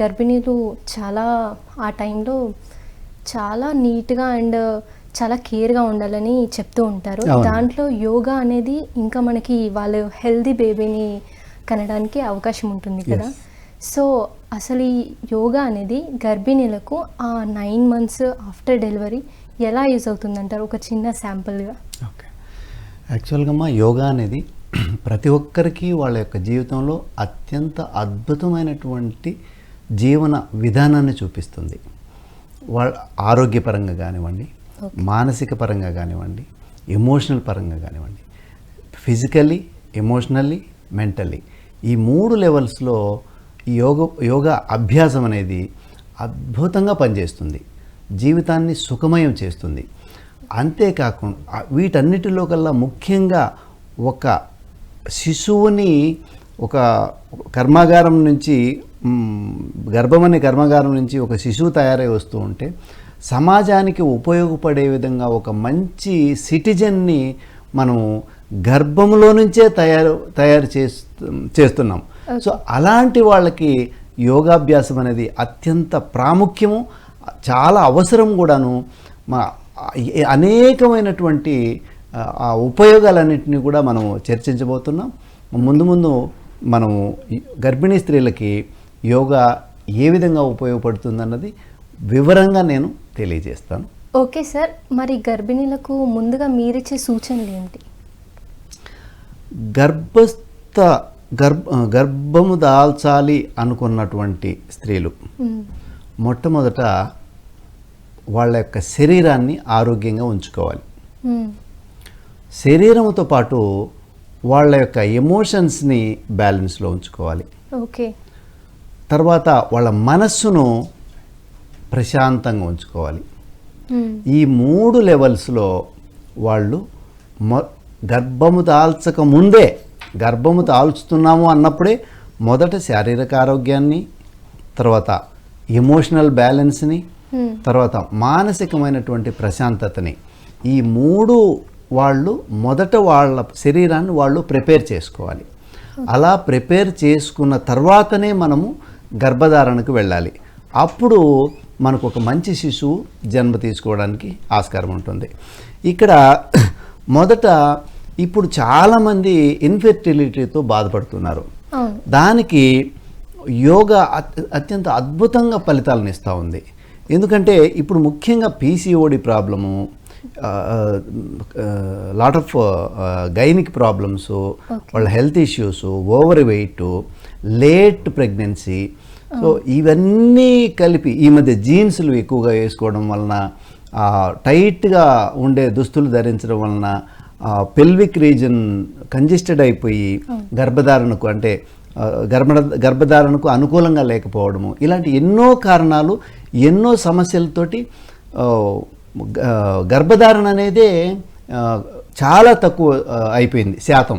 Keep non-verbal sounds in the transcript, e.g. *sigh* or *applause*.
గర్భిణీలు చాలా ఆ టైంలో చాలా నీట్గా అండ్ చాలా కేర్గా ఉండాలని చెప్తూ ఉంటారు. దాంట్లో యోగా అనేది ఇంకా మనకి వాళ్ళ హెల్దీ బేబీని కనడానికి అవకాశం ఉంటుంది కదా. సో అసలు ఈ యోగా అనేది గర్భిణీలకు ఆ నైన్ మంత్స్ ఆఫ్టర్ డెలివరీ ఎలా యూజ్ అవుతుందంటారు? ఒక చిన్న శాంపుల్గా. ఓకే. యాక్చువల్గా అమ్మా యోగా అనేది *clears throat* ప్రతి ఒక్కరికి వాళ్ళ యొక్క జీవితంలో అత్యంత అద్భుతమైనటువంటి జీవన విధానాన్ని చూపిస్తుంది. వాళ్ళ ఆరోగ్యపరంగా కానివ్వండి మానసిక పరంగా కానివ్వండి ఎమోషనల్ పరంగా కానివ్వండి ఫిజికల్లీ ఎమోషనల్లీ మెంటల్లీ ఈ మూడు లెవెల్స్లో ఈ యోగ యోగా అభ్యాసం అనేది అద్భుతంగా పనిచేస్తుంది. జీవితాన్ని సుఖమయం చేస్తుంది. అంతేకాకుండా వీటన్నిటిలో కల్లా ముఖ్యంగా ఒక శిశువుని ఒక కర్మాగారం నుంచి గర్భం అనే కర్మాగారం నుంచి ఒక శిశువు తయారై వస్తూ ఉంటే సమాజానికి ఉపయోగపడే విధంగా ఒక మంచి సిటిజన్ని మనం గర్భంలో నుంచే తయారు తయారు చేస్తు చేస్తున్నాం. సో అలాంటి వాళ్ళకి యోగాభ్యాసం అనేది అత్యంత ప్రాముఖ్యము. చాలా అవసరం కూడాను. మా అనేకమైనటువంటి ఆ, ఉపయోగాలన్నింటినీ కూడా మనం చర్చించబోతున్నాం. ముందు ముందు మనము గర్భిణీ స్త్రీలకి యోగా ఏ విధంగా ఉపయోగపడుతుందన్నది వివరంగా నేను తెలియజేస్తాను. ఓకే సార్ మరి గర్భిణీలకు ముందుగా మీరిచ్చే సూచనలు ఏంటి? గర్భస్థ గర్భ గర్భము దాల్చాలి అనుకున్నటువంటి స్త్రీలు. మొట్టమొదట వాళ్ళ యొక్క శరీరాన్ని ఆరోగ్యంగా ఉంచుకోవాలి. శరీరంతో పాటు వాళ్ళ యొక్క ఎమోషన్స్ని బ్యాలెన్స్లో ఉంచుకోవాలి. ఓకే. తర్వాత వాళ్ళ మనస్సును ప్రశాంతంగా ఉంచుకోవాలి. ఈ మూడు లెవెల్స్లో వాళ్ళు మొ గర్భము దాల్చక ముందే గర్భము దాల్చుతున్నాము అన్నప్పుడే మొదట శారీరక ఆరోగ్యాన్ని తర్వాత ఎమోషనల్ బ్యాలెన్స్ని. తర్వాత మానసికమైనటువంటి ప్రశాంతతని ఈ మూడు వాళ్ళు మొదట వాళ్ళ శరీరాన్ని వాళ్ళు ప్రిపేర్ చేసుకోవాలి అలా ప్రిపేర్ చేసుకున్న తర్వాతనే మనము గర్భధారణకు వెళ్ళాలి. అప్పుడు మనకు ఒక మంచి శిశువు జన్మ తీసుకోవడానికి ఆస్కారం ఉంటుంది. ఇక్కడ మొదట ఇప్పుడు చాలామంది ఇన్ఫెర్టిలిటీతో బాధపడుతున్నారు. దానికి యోగా అత్- అత్యంత అద్భుతంగా ఫలితాలను ఇస్తూ ఉంది. ఎందుకంటే ఇప్పుడు ముఖ్యంగా PCOD problem lot of gynaec problems వాళ్ళ health issues overweight late pregnancy so ఇవన్నీ కలిపి ఈ మధ్య జీన్స్లు ఎక్కువగా వేసుకోవడం వలన టైట్గా ఉండే దుస్తులు ధరించడం వలన పెల్విక్ రీజన్ కంజెస్టెడ్ అయిపోయి గర్భధారణకు అంటే గర్భ గర్భధారణకు అనుకూలంగా లేకపోవడము. ఇలాంటి ఎన్నో కారణాలు ఎన్నో సమస్యలతోటి గర్భధారణ అనేదే చాలా తక్కువ అయిపోయింది శాతం.